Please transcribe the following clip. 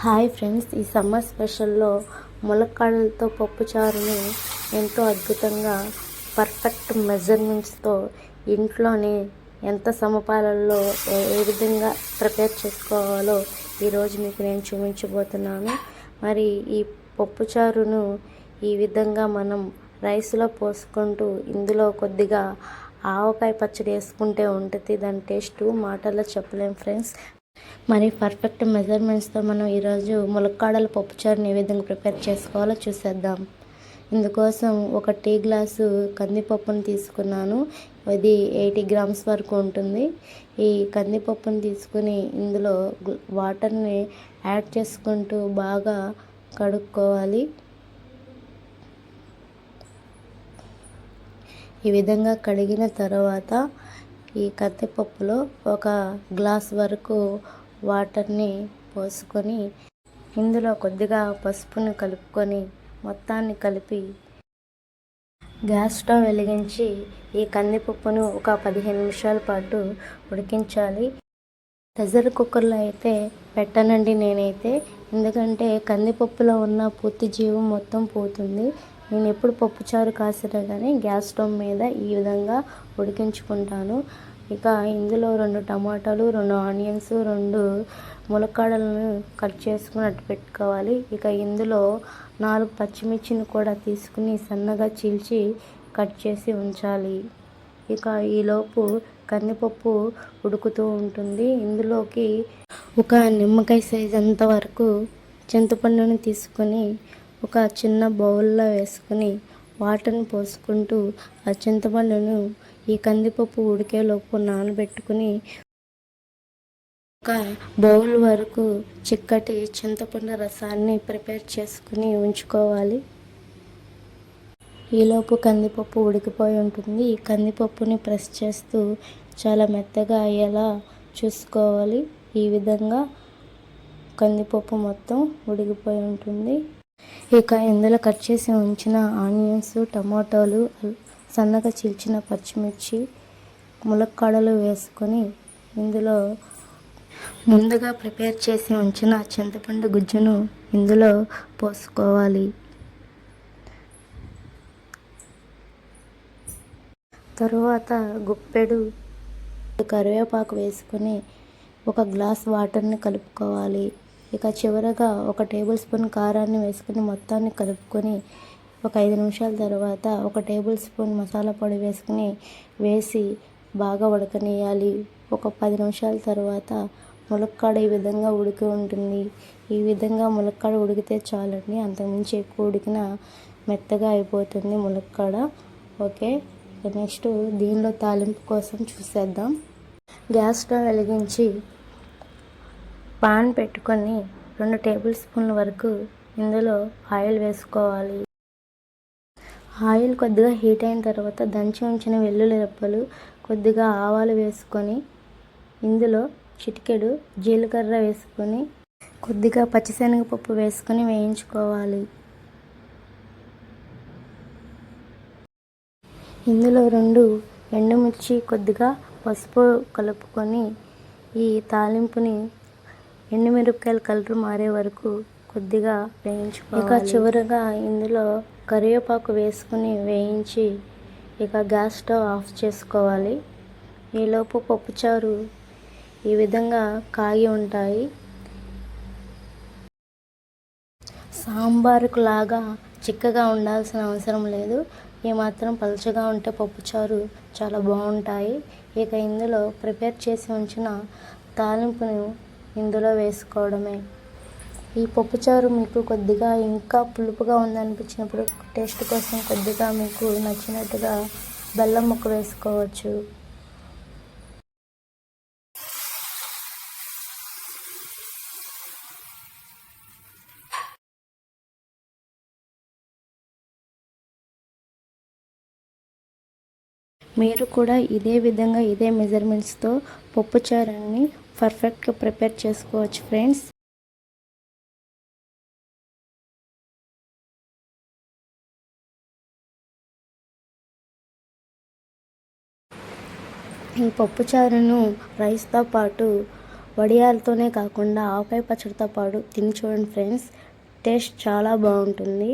Hi friends ఈ summer స్పెషల్లో ములక్కాడలతో పప్పుచారుని ఎంతో అద్భుతంగా పర్ఫెక్ట్ మెజర్మెంట్స్తో ఇంట్లోనే ఎంత సమపాలల్లో ఏ విధంగా ప్రిపేర్ చేసుకోవాలో ఈరోజు మీకు నేను చూపించబోతున్నాను. మరి ఈ పప్పుచారును ఈ విధంగా మనం రైస్లో పోసుకుంటూ ఇందులో కొద్దిగా ఆవకాయ పచ్చడి వేసుకుంటే ఉంటుంది. దాని టేస్ట్ మాటల్లో చెప్పలేం ఫ్రెండ్స్. మరి పర్ఫెక్ట్ మెజర్మెంట్స్తో మనం ఈరోజు ములక్కాడల పప్పుచారుని ఏ విధంగా ప్రిపేర్ చేసుకోవాలో చూసేద్దాం. ఇందుకోసం ఒక టీ గ్లాసు కందిపప్పును తీసుకున్నాను. ఇది ఎయిటీ గ్రామ్స్ వరకు ఉంటుంది. ఈ కందిపప్పును తీసుకుని ఇందులో వాటర్ని యాడ్ చేసుకుంటూ బాగా కడుక్కోవాలి. ఈ విధంగా కడిగిన తర్వాత ఈ కందిపప్పులో ఒక గ్లాస్ వరకు వాటర్ని పోసుకొని ఇందులో కొద్దిగా పసుపును కలుపుకొని మొత్తాన్ని కలిపి గ్యాస్ స్టవ్ వెలిగించి ఈ కందిపప్పును ఒక పదిహేను నిమిషాల పాటు ఉడికించాలి. ప్రెషర్ కుక్కర్లో అయితే పెట్టనండి నేనైతే. ఎందుకంటే కందిపప్పులో ఉన్న పూర్తి జీవం మొత్తం పోతుంది. నేను ఎప్పుడు పప్పుచారు కాసినా కానీ గ్యాస్ స్టవ్ మీద ఈ విధంగా ఉడికించుకుంటాను. ఇక ఇందులో రెండు టమాటాలు రెండు ఆనియన్స్ రెండు ములక్కాడలను కట్ చేసుకుని అట్టు పెట్టుకోవాలి. ఇక ఇందులో నాలుగు పచ్చిమిర్చిని కూడా తీసుకుని సన్నగా చీల్చి కట్ చేసి ఉంచాలి. ఇక ఈలోపు కందిపప్పు ఉడుకుతూ ఉంటుంది. ఇందులోకి ఒక నిమ్మకాయ సైజ్ అంత వరకు చింతపండుని తీసుకొని ఒక చిన్న బౌల్లో వేసుకుని వాటర్ని పోసుకుంటూ ఆ చింతపండును ఈ కందిపప్పు ఉడికేలోపు నానబెట్టుకుని ఒక బౌల్ వరకు చిక్కటి చింతపండు రసాన్ని ప్రిపేర్ చేసుకుని ఉంచుకోవాలి. ఈలోపు కందిపప్పు ఉడికిపోయి ఉంటుంది. ఈ కందిపప్పుని ప్రెస్ చేస్తూ చాలా మెత్తగా అయ్యేలా చూసుకోవాలి. ఈ విధంగా కందిపప్పు మొత్తం ఉడికిపోయి ఉంటుంది. ఇక ఇందులో కట్ చేసి ఉంచిన ఆనియన్స్ టమాటోలు సన్నగా చీల్చిన పచ్చిమిర్చి ములక్కాడలు వేసుకొని ఇందులో ముందుగా ప్రిపేర్ చేసి ఉంచిన చింతపండు గుజ్జును ఇందులో పోసుకోవాలి. తరువాత గుప్పెడు కరివేపాకు వేసుకొని ఒక గ్లాస్ వాటర్ని కలుపుకోవాలి. ఇక చివరగా ఒక టేబుల్ స్పూన్ కారాన్ని వేసుకుని మొత్తాన్ని కలుపుకొని ఒక ఐదు నిమిషాల తర్వాత ఒక టేబుల్ స్పూన్ మసాలా పొడి వేసుకుని వేసి బాగా ఉడకనేయాలి ఒక పది నిమిషాల తర్వాత ములక్కాడ ఈ విధంగా ఉడికి ఉంటుంది. ఈ విధంగా ములక్కాడ ఉడికితే చాలండి. అంతకుమించి ఎక్కువ ఉడికిన మెత్తగా అయిపోతుంది ములక్కాడ. ఓకే నెక్స్ట్ దీనిలో తాలింపు కోసం చూసేద్దాం. గ్యాస్ స్టవ్ వెలిగించి పాన్ పెట్టుకొని రెండు టేబుల్ స్పూన్ల వరకు ఇందులో ఆయిల్ వేసుకోవాలి. ఆయిల్ కొద్దిగా హీట్ అయిన తర్వాత దంచి ఉంచిన వెల్లుల్లి రెప్పలు కొద్దిగా ఆవాలు వేసుకొని ఇందులో చిటికెడు జీలకర్ర వేసుకొని కొద్దిగా పచ్చిశనగపప్పు వేసుకొని వేయించుకోవాలి. ఇందులో రెండు ఎండుమిర్చి కొద్దిగా పసుపు కలుపుకొని ఈ తాలింపుని ఎండుమిరపకాయల కలర్ మారే వరకు కొద్దిగా వేయించుకోవాలి. ఇక చివరగా ఇందులో కరివేపాకు వేసుకుని వేయించి ఇక గ్యాస్ స్టవ్ ఆఫ్ చేసుకోవాలి. ఈలోపు పప్పుచారు ఈ విధంగా కాగి ఉంటాయి. సాంబారుకు లాగా చిక్కగా ఉండాల్సిన అవసరం లేదు. ఏమాత్రం పలుచగా ఉంటే పప్పుచారు చాలా బాగుంటాయి. ఇక ఇందులో ప్రిపేర్ చేసి ఉంచిన తాలింపును ఇందులో వేసుకోవడమే. ఈ పప్పుచారు మీకు కొద్దిగా ఇంకా పులుపుగా ఉందనిపించినప్పుడు టేస్ట్ కోసం కొద్దిగా మీకు నచ్చినట్టుగా బెల్లం ముక్క వేసుకోవచ్చు. మీరు కూడా ఇదే విధంగా ఇదే మెజర్మెంట్స్తో పప్పుచారాన్ని పర్ఫెక్ట్గా ప్రిపేర్ చేసుకోవచ్చు ఫ్రెండ్స్. ఈ పప్పుచారును రైస్తో పాటు వడియాలతోనే కాకుండా ఆవకాయ పచ్చడితో పాటు తిని చూడండి ఫ్రెండ్స్. టేస్ట్ చాలా బాగుంటుంది.